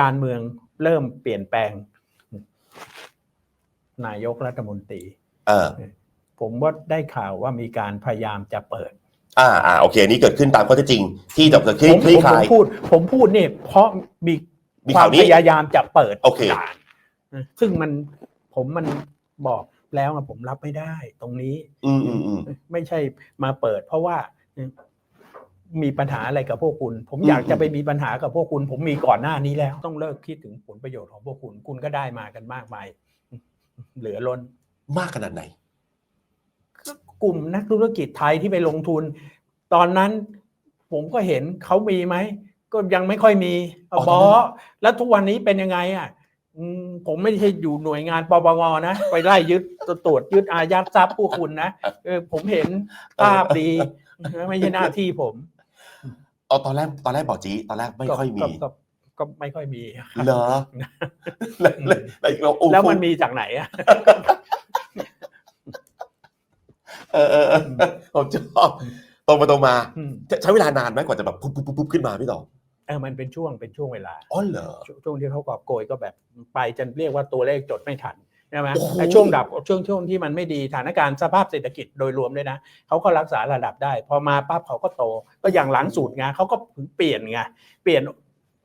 การเมืองเริ่มเปลี่ยนแปลง นายกรัฐมนตรี เออ ผมว่าได้ข่าวว่ามีการพยายามจะเปิด อ่าอ่าโอเคอันนี่เกิดขึ้นตามข้อเท็จจริง ที่จะเกิดขึ้นผมคลี่ผมคผลามย พูด ผมพูดเนี่ยเพราะมีมีควาข่ามวนี้พยายามจะเปิดโอเค ด่านซึ่งมันผมมันบอกแล้วอะผมรับไม่ได้ ตรงนี้ อืมอืมอืมไม่ใช่มาเปิด เพราะว่า มีปัญหาอะไรกับพวกคุณผมอืมอยากจะไปมีปัญหากับพวกคุณ ผมมีก่อนหน้านี้แล้ว ต้องเลิกคิดถึงผลประโยชน์ของพวกคุณ คุณก็ได้มากันมากมายเหลือล้นมากขนาดไหนกลุ่มนักธุรกิจไทยที่ไปลงทุน ตอนนั้นผมก็เห็นเขามีไหมก็ยังไม่ค่อยมีอ๋อบอแล้วทุกวันนี้เป็นยังไงอะอืมผมไม่ใช่อยู่หน่วยงานปปงนะไปไล่ยึดตรวจยึดอายัดทรัพย์ผู้คุณนะเออผมเห็นภาพดีไม่ใช่หน้าที่ผม เอาตอนแรกตอนแรกบอกจีตอนแรกไม่ค่อยมีก็ก็ก็ไม่ค่อยมีครับเหรอแล้วแล้วแล้วโอ้โหแล้วมันมีจากไหนอะเออเออเออผมชอบตรงมาตรงมาอืมจะใช้เวลานานไหมกว่าจะแบบปุ๊บปุ๊บปุ๊บปุ๊บขึ้นมาพี่ต่อเออมันเป็นช่วงเป็นช่วงเวลา อ๋อเหรอช่วงช่วงที่เขากอบโกยก็แบบไปจนเรียกว่าตัวเลขจดไม่ทันใช่ไหมโอ้โหไอ้ช่วงดับช่วงช่วงที่มันไม่ดีสถานการณ์สภาพเศรษฐกิจโดยรวมด้วยนะเขาก็รักษาระดับได้ พอมาปั๊บเขาก็โต ก็อย่างหลังสูตรไงเขาก็เปลี่ยนไงเปลี่ยน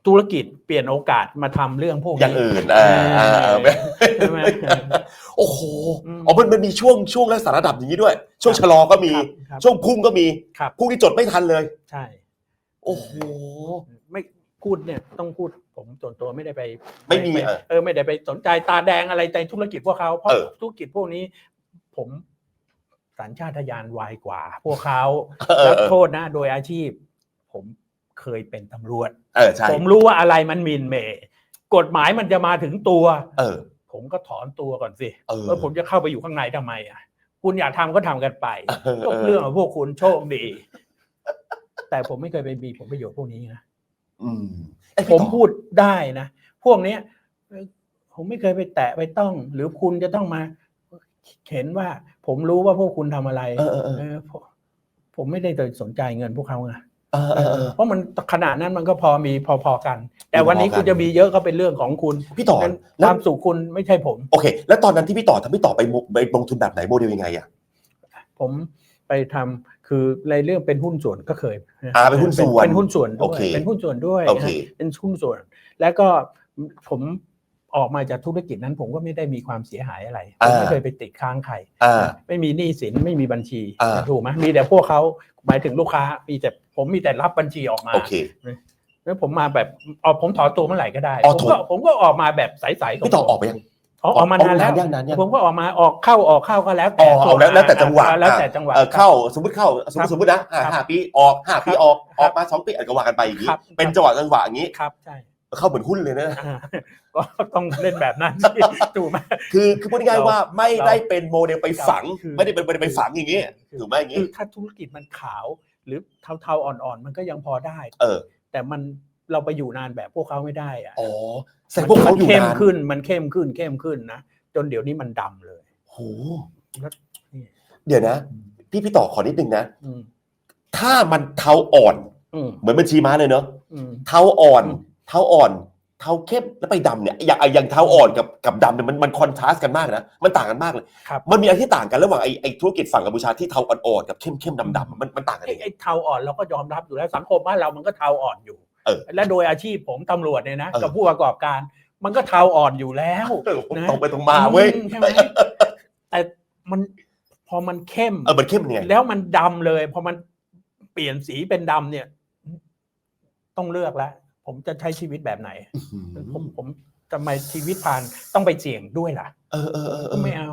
ธุรกิจเปลี่ยนโอกาสมาทำเรื่องพวกอย่างนี้อื่นเออเออเออใช่ไหมโอ้โหอืมอ๋อมันมันมีช่วงช่วงรักษาระดับอย่างนี้ด้วย ช่วงครับชะลอก็มีครับช่วงพุ่งก็มีครับพุ่งที่จดไม่ทันเลย ใช่ โอ้โหไม่ พูดเนี่ยต้องพูดผมส่วนตัวไม่ได้ไปไม่มีปเออ เออไม่ได้ไปสนใจตาแดงอะไรในธุรกิจพวกเขาเพราะเออ ธุรกิจพวกนี้ ผมสัญชาตญาณไวกว่า พวกเขาเออแล้วเออโทษนะ โดยอาชีพ ผมเคยเป็นตำรวจ เออใช่ผมรู้ว่าอะไรมันหมินเหมกฎหมายมันจะมาถึงตัว เออ ผมก็ถอนตัวก่อนสิเออ เออผมจะเข้าไปอยู่ข้างในทำไมอะ คุณอยากทำก็ทำกันไปเออก็เรื่องของพวกคุณโชคดี แต่ผมไม่เคยไปมีผลประโยชน์พวกนี้นะ อืมเอ้ยผพี่มต่อพูดได้นะ พวกเนี้ยเอ่อผมไม่เคยไปแตะไปต้อง หรือคุณจะต้องมาเห็นว่า ผมรู้ว่าพวกคุณทำอะไรเออเออเออเออผมผมไม่ได้สนใจเงินพวกเขาไงเออเออเออ เพราะมันขนาดนั้นมันก็พอมีพอๆกัน แต่วันนี้พอๆกัน คุณจะมีเยอะก็เป็นเรื่องของคุณพี่ต่อนั้นแล้วความสุขคุณไม่ใช่ผม โอเค แล้วตอนนั้นที่พี่ต่อทำพี่ต่อไปโมไปลงทุนแบบไหนโมเดลยังไงอะผม ไปทำคือในเรื่องเป็นหุ้นส่วนก็เคยอ่าเป็นหุ้นส่วนเป็นหุ้นส่วนด้โอวยเคเป็นหุ้นส่วนด้วยโอเคนะเป็นหุ้นส่วน แล้วก็ผมออกมาจากธุรกิจนั้นผมก็ไม่ได้มีความเสียหายอะไรผมไม่เคยไปติดค้างใครอ่าไม่มีหนี้สินไม่มีบัญชีอ่าถูกไหมมีแต่พวกเขาหมายถึงลูกค้า มีแต่ผมมีแต่รับบัญชีออกมาโอเคแล้วผมมาแบบออกผมถอนตัวเมื่อไหร่ก็ได้อ๋อผมถก็อนผมก็ออกมาแบบใสๆพี่ต่อออกไปยัง อ๋อออกมานานแล้วออกนานยังนานยังผมก็ออกมาออกเข้าออกเข้าก็แล้วอ๋แต่อเอาแล้วแล้วแต่จังหวะแล้วแต่จังหวะเออเข้าสมมติเข้าสมมครัติบสมมตินะอ่าครับห้าปีออกห้าปีครับออกครับออกมาสองปีอะก็ว่ากันไปอย่างนี้ครับเป็นจังหวะจังหวะอย่างนี้ครับใช่เข้าเหมือนหุ้นเลยนะอ่าก็ต้องเล่นแบบนั้นสิถูกไหมคือคือพูดง่ายๆว่าไม่เราได้เป็นโมเดลไปฝังคือไม่ได้เป็นโมเดลไปฝังอย่างนี้ถูกไหมอย่างคืนี้อถ้าธุรกิจมันขาว หรือเทาๆอ่อนๆมันก็ยังพอได้ เออ แต่มัน เราไปอยู่นานแบบพวกเขาไม่ได้อะอ๋อแสดงพวกเขาอยู่เข้มนานขึ้นมันเข้มขึ้นเข้มขึ้นนะจนเดี๋ยวนี้มันดำเลยโหแล้วนี่เดี๋ยวนะ พี่พี่ต่อขอนิดนึงนะ อืมถ้ามันเทาอ่อน อืมเหมือนบัญชีม้าเลยเนอะอืม เทาอ่อน อืม เทาอ่อน เทาเข้มแล้วไปดำเนี่ยอย่างอย่างเทาอ่อนกับกับดำเนี่ยมันมันคอนทราสต์กันมากนะมันต่างกันมากเลย ครับมันมีอะไรที่ต่างกันระหว่างไอ้ไอ้ธุรกิจฝั่งกัมพูชาที่เทาอ่อนๆกับเข้มเข้มดำๆมันมันต่างกันไอ้ยังไง ไอ้เทาอ่อนเราก็ยอมรับอยู่แล้วสังคมบ้านเรามันก็เทาอ่อนอยู่เออ และโดยอาชีพผมตำรวจเนี่ยนะเออกับผู้ประกอบการ มันก็เทาอ่อนอยู่แล้วเออนะตรงไปตรงมาเว้ยอืใช่ไหมแต่มันพอมันเข้มเออมันเข้มยังไงแล้วมันดำเลย พอมันเปลี่ยนสีเป็นดำเนี่ย ต้องเลือกแล้วผมจะใช้ชีวิตแบบไหนอื้อหือผมผมทำไมชีวิตผ่านต้องไปเสี่ยงด้วยล่ะ เออเออเออเอก็อไม่เอา